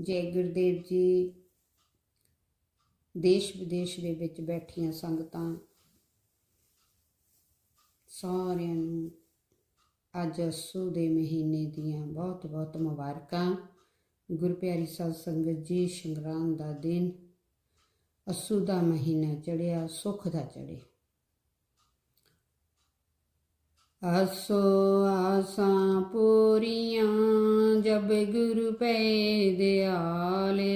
ਜੈ ਗੁਰਦੇਵ ਜੀ, ਦੇਸ਼ ਵਿਦੇਸ਼ ਦੇ ਵਿੱਚ ਬੈਠੀਆਂ ਸੰਗਤਾਂ, ਸਾਰਿਆਂ ਨੂੰ ਅੱਜ ਅਸੂ ਦੇ ਮਹੀਨੇ ਦੀਆਂ ਬਹੁਤ ਬਹੁਤ ਮੁਬਾਰਕਾਂ ਗੁਰਪਿਆਰੀ ਸਾਧ ਸੰਗਤ ਜੀ, ਸੰਗਰਾਂਦ ਦਾ ਦਿਨ, ਅਸੂ ਦਾ ਮਹੀਨਾ ਚੜਿਆ ਸੁਖ ਦਾ ਚੜੇ ਆਸੋ ਆਸਾਂ ਪੂਰੀਆਂ ਜਬ ਗੁਰੂ ਪੈ ਦਿਆਲੇ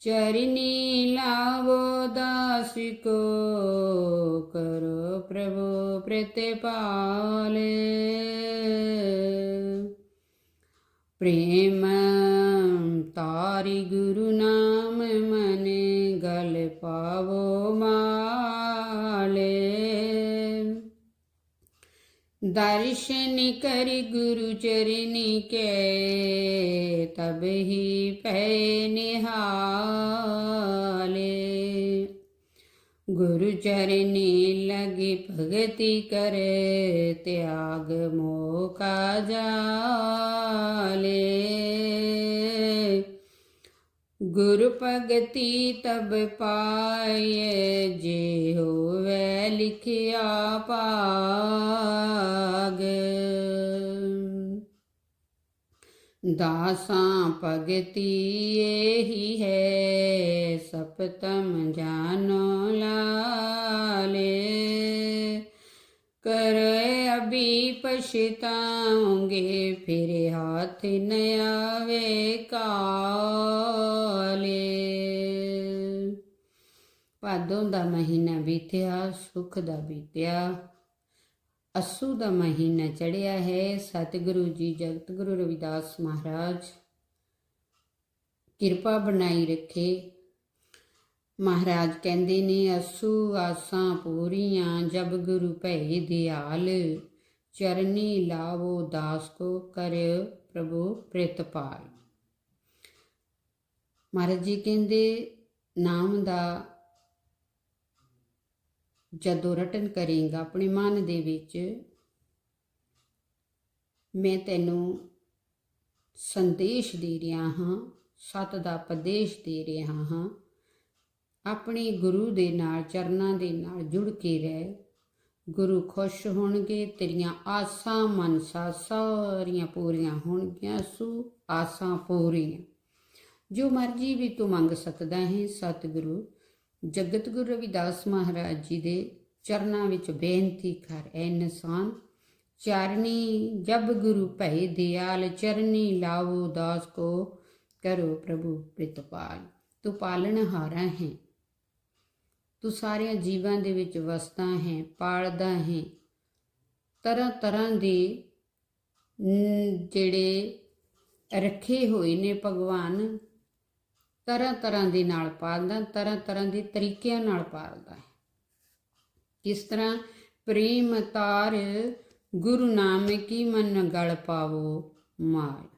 ਚਰਨੀ ਲਾਵੋ ਦਾਸ ਕੋ ਕਰੋ ਪ੍ਰਭੂ ਪ੍ਰਤਿਪਾਲੇ। ਪ੍ਰੇਮ ਤਾਰੀ ਗੁਰੂ ਨਾਮ ਮਨੇ ਗਲ ਪਾਵੋ। दर्शन कर गुरु चरनी के तब ही पै निहाले गुरु चरनी लगी भगति करे त्याग मोका जाले ਗੁਰ ਭਗਤੀ ਤਬ ਪਾਏ, ਜੇ ਹੋਵੇ ਲਿਖਿਆ ਭਾਗ। ਦਾਸਾਂ ਭਗਤੀ ਇਹੀ ਹੈ, ਸਪਤਮ ਜਾਨੋ ਲਾਲੇ। करे ਪਛਤਾਉਂਗੇ ਫਿਰ ਹੱਥ ਨ ਆਵੇ ਕਾਲੇ। ਭਾਦੋਂ ਦਾ ਮਹੀਨਾ ਬੀਤਿਆ, ਸੁਖ ਦਾ ਬੀਤਿਆ, ਅਸੂ ਦਾ ਮਹੀਨਾ ਚੜਿਆ ਹੈ। ਸਤਿਗੁਰੂ ਜੀ ਜਗਤ ਗੁਰੂ ਰਵਿਦਾਸ ਮਹਾਰਾਜ, ਕਿਰਪਾ ਬਣਾਈ ਰੱਖੇ। ਮਹਾਰਾਜ ਕਹਿੰਦੇ ਨੇ, ਅਸੂ ਆਸਾਂ ਪੂਰੀਆਂ, ਜਬ ਗੁਰੂ ਭੈ ਦਿਆਲ। ਚਰਨੀ ਲਾਵੋ ਦਾਸ ਕੋ ਕਰਿਓ ਪ੍ਰਭੂ ਪ੍ਰਿਤਪਾਲ। ਮਹਾਰਾਜ ਜੀ ਕਹਿੰਦੇ, ਨਾਮ ਦਾ ਜਦੋਂ ਰਟਨ ਕਰੇਗਾ ਆਪਣੇ ਮਨ ਦੇ ਵਿੱਚ, ਮੈਂ ਤੈਨੂੰ ਸੰਦੇਸ਼ ਦੇ ਰਿਹਾ ਹਾਂ, ਸਤ ਦਾ ਉਪਦੇਸ਼ ਦੇ ਰਿਹਾ ਹਾਂ। ਆਪਣੇ ਗੁਰੂ ਦੇ ਨਾਲ, ਚਰਨਾਂ ਦੇ ਨਾਲ ਜੁੜ ਕੇ ਰਹਿ। ਗੁਰੂ ਖੁਸ਼ ਹੋਣਗੇ, ਤੇਰੀਆਂ ਆਸਾਂ ਮਨਸਾ ਸਾਰੀਆਂ ਪੂਰੀਆਂ ਹੋਣਗੀਆਂ, ਸੂ ਆਸਾਂ ਪੂਰੀਆਂ। ਜੋ ਮਰਜ਼ੀ ਵੀ ਤੂੰ ਮੰਗ ਸਕਦਾ ਹੈ, ਸਤਿਗੁਰੂ, ਜਗਤ ਗੁਰੂ ਰਵਿਦਾਸ ਮਹਾਰਾਜ ਜੀ ਦੇ ਚਰਨਾਂ ਵਿੱਚ ਬੇਨਤੀ ਕਰ, ਐ ਇਨਸਾਨ ਚਰਨੀ ਜਬ ਗੁਰੂ ਭੈ ਦਿਆਲ, ਚਰਨੀ ਲਾਵੋ ਦਾਸ ਕੋ ਕਰੋ ਪ੍ਰਭੂ ਪ੍ਰਿਤਪਾਲ। ਤੂੰ ਪਾਲਣਹਾਰਾ ਹੈ। ਤੂੰ ਸਾਰਿਆਂ ਜੀਵਾਂ ਦੇ ਵਿੱਚ ਵਸਦਾ ਹੈ, ਪਾਲਦਾ ਹੈ। ਤਰ੍ਹਾਂ ਤਰ੍ਹਾਂ ਦੇ ਜਿਹੜੇ ਰੱਖੇ ਹੋਏ ਨੇ ਭਗਵਾਨ, ਤਰ੍ਹਾਂ ਤਰ੍ਹਾਂ ਦੇ ਨਾਲ ਪਾਲਦਾ, ਤਰ੍ਹਾਂ ਤਰ੍ਹਾਂ ਦੇ ਤਰੀਕਿਆਂ ਨਾਲ ਪਾਲਦਾ ਹੈ। ਕਿਸ ਤਰ੍ਹਾਂ? ਪ੍ਰੇਮ ਤਾਰ, ਗੁਰੂ ਨਾਮ ਕੀ ਮਨ ਗਲ ਪਾਵੋ ਮਾਲ।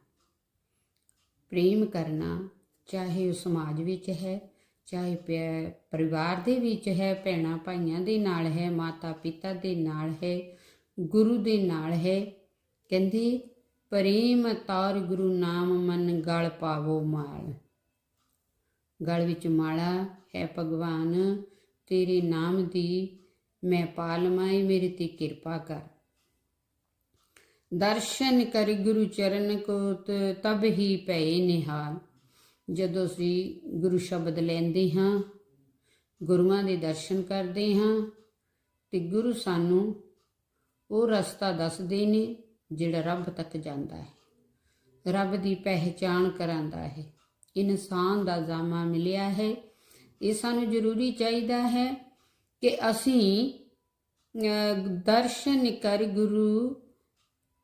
ਪ੍ਰੇਮ ਕਰਨਾ ਚਾਹੇ ਉਹ ਸਮਾਜ ਵਿੱਚ ਹੈ ਚਾਹੇ ਪਿਆ- ਪਰਿਵਾਰ ਦੇ ਵਿੱਚ ਹੈ, ਭੈਣਾਂ ਭਾਈਆਂ ਦੇ ਨਾਲ ਹੈ, ਮਾਤਾ ਪਿਤਾ ਦੇ ਨਾਲ ਹੈ, ਗੁਰੂ ਦੇ ਨਾਲ ਹੈ। ਕਹਿੰਦੇ, ਪ੍ਰੇਮ ਤੌਰ ਗੁਰੂ ਨਾਮ ਮਨ ਗਲ ਪਾਵੋ ਮਾਲ। ਗਲ ਵਿੱਚ ਮਾਲਾ ਹੈ, ਭਗਵਾਨ, ਤੇਰੇ ਨਾਮ ਦੀ ਮੈਂ ਪਾਲਮਾਈ ਮੇਰੇ ਤੇ ਕਿਰਪਾ ਕਰ। ਦਰਸ਼ਨ ਕਰ ਗੁਰੂ ਚਰਨ ਕੋ ਤਬ ਹੀ ਪਏ ਨਿਹਾਲ। ਜਦੋਂ ਅਸੀਂ ਗੁਰੂ ਸ਼ਬਦ ਲੈਂਦੇ ਹਾਂ, ਗੁਰੂਆਂ ਦੇ ਦਰਸ਼ਨ ਕਰਦੇ ਹਾਂ ਤੇ ਗੁਰੂ ਸਾਨੂੰ ਉਹ ਰਸਤਾ ਦੱਸਦੇ ਨੇ ਜਿਹੜਾ ਰੱਬ ਤੱਕ ਜਾਂਦਾ ਹੈ। ਰੱਬ ਦੀ ਪਹਿਚਾਣ ਕਰਾਂਦਾ ਹੈ। ਇਨਸਾਨ ਦਾ ਜਾਮਾ ਮਿਲਿਆ ਹੈ। ਇਹ ਸਾਨੂੰ ਜ਼ਰੂਰੀ ਚਾਹੀਦਾ ਹੈ ਕਿ ਅਸੀਂ ਦਰਸ਼ਨ ਕਰ ਗੁਰੂ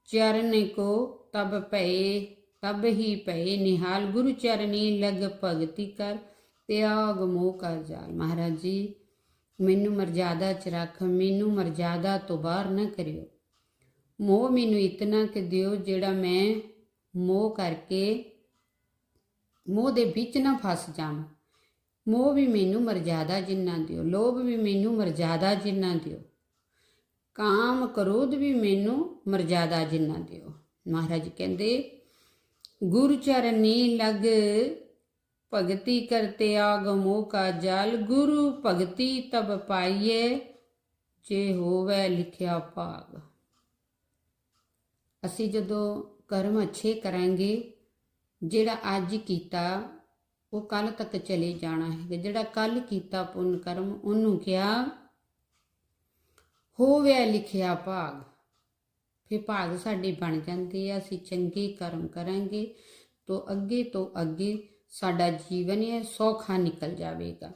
ਚਰਨ ਕੋ ਤਬ ਪਏ ਤਬ ਹੀ ਪਏ ਨਿਹਾਲ, ਗੁਰੂ ਚਰਨੀ ਲਗ ਭਗਤੀ ਕਰ ਤਿਆਗ ਮੋਹ ਕਰ ਜਾਲ। ਮਹਾਰਾਜ ਜੀ, ਮੈਨੂੰ ਮਰਜ਼ਾਦਾ ਚ ਰੱਖ, ਮੈਨੂੰ ਮਰਜ਼ਾਦਾ ਤੋਂ ਬਾਹਰ ਨਾ ਕਰਿਓ। ਮੋਹ ਮੈਨੂੰ ਇਤਨਾ ਕਿ ਦਿਓ ਜਿਹੜਾ ਮੈਂ ਮੋਹ ਕਰਕੇ ਮੋਹ ਦੇ ਵਿੱਚ ਨਾ ਫਸ ਜਾਵਾਂ। ਮੋਹ ਵੀ ਮੈਨੂੰ ਮਰਜ਼ਾਦਾ ਜਿੰਨਾ ਦਿਓ, ਲੋਭ ਵੀ ਮੈਨੂੰ ਮਰਜ਼ਾਦਾ ਜਿੰਨਾ ਦਿਓ। ਕਾਮ ਕਰੋਧ ਵੀ ਮੈਨੂੰ ਮਰਜ਼ਾਦਾ ਜਿੰਨਾ ਦਿਓ। ਮਹਾਰਾਜ ਕਹਿੰਦੇ ਗੁਰ ਚਰਨੀ ਲਗ, ਭਗਤੀ ਕਰਤੇ ਆਗਮੋ ਕਾ ਜਲ, ਗੁਰੂ ਭਗਤੀ ਤਬ ਪਾਈਏ, ਜੇ ਹੋਵੇ ਲਿਖਿਆ ਭਾਗ। ਅਸੀਂ ਜਦੋਂ ਕਰਮ ਅੱਛੇ ਕਰਾਂਗੇ, ਜਿਹੜਾ ਅੱਜ ਕੀਤਾ, ਉਹ ਕੱਲ ਤੱਕ ਚਲੇ ਜਾਣਾ ਹੈ ਜਿਹੜਾ ਕੱਲ ਕੀਤਾ ਪੁੰਨ ਕਰਮ, ਉਹਨੂੰ ਕਿਹਾ, ਹੋਵੇ ਲਿਖਿਆ ਭਾਗ। ਫਿਰ ਭਾਗ ਸਾਡੀ ਬਣ ਜਾਂਦੇ ਆ ਅਸੀਂ ਚੰਗੇ ਕਰਮ ਕਰਾਂਗੇ ਤੋਂ ਅੱਗੇ ਤੋਂ ਅੱਗੇ ਸਾਡਾ ਜੀਵਨ ਹੈ ਸੌਖਾ ਨਿਕਲ ਜਾਵੇਗਾ।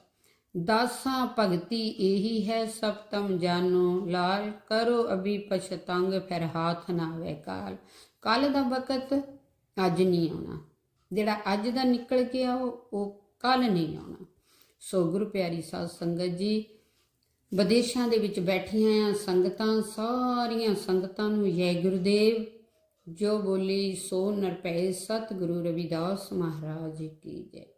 ਦਾਸਾਂ ਭਗਤੀ ਇਹੀ ਹੈ, ਸਪਤਮ ਜਾਨੋ ਲਾਲ ਕਰੋ ਅਭੀ ਪਛਤੰਗ ਫਿਰ ਹਾਥ ਨਾ ਆਵੇ ਕਾਲ। ਕੱਲ ਦਾ ਵਕਤ ਅੱਜ ਨਹੀਂ ਆਉਣਾ, ਜਿਹੜਾ ਅੱਜ ਦਾ ਨਿਕਲ ਗਿਆ ਉਹ ਉਹ ਕੱਲ ਨਹੀਂ ਆਉਣਾ। ਸੋ ਗੁਰੂ ਪਿਆਰੀ ਸਾਧ ਸੰਗਤ ਜੀ ਵਿਦੇਸ਼ਾਂ ਦੇ ਵਿੱਚ ਬੈਠੀਆਂ ਆ ਸੰਗਤਾਂ, ਸਾਰੀਆਂ ਸੰਗਤਾਂ ਨੂੰ ਜੈ ਗੁਰਦੇਵ। ਜੋ ਬੋਲੀ, ਸੋ ਨਰਪੈ ਸਤਿਗੁਰੂ ਰਵਿਦਾਸ ਮਹਾਰਾਜ ਕੀ ਜੈ।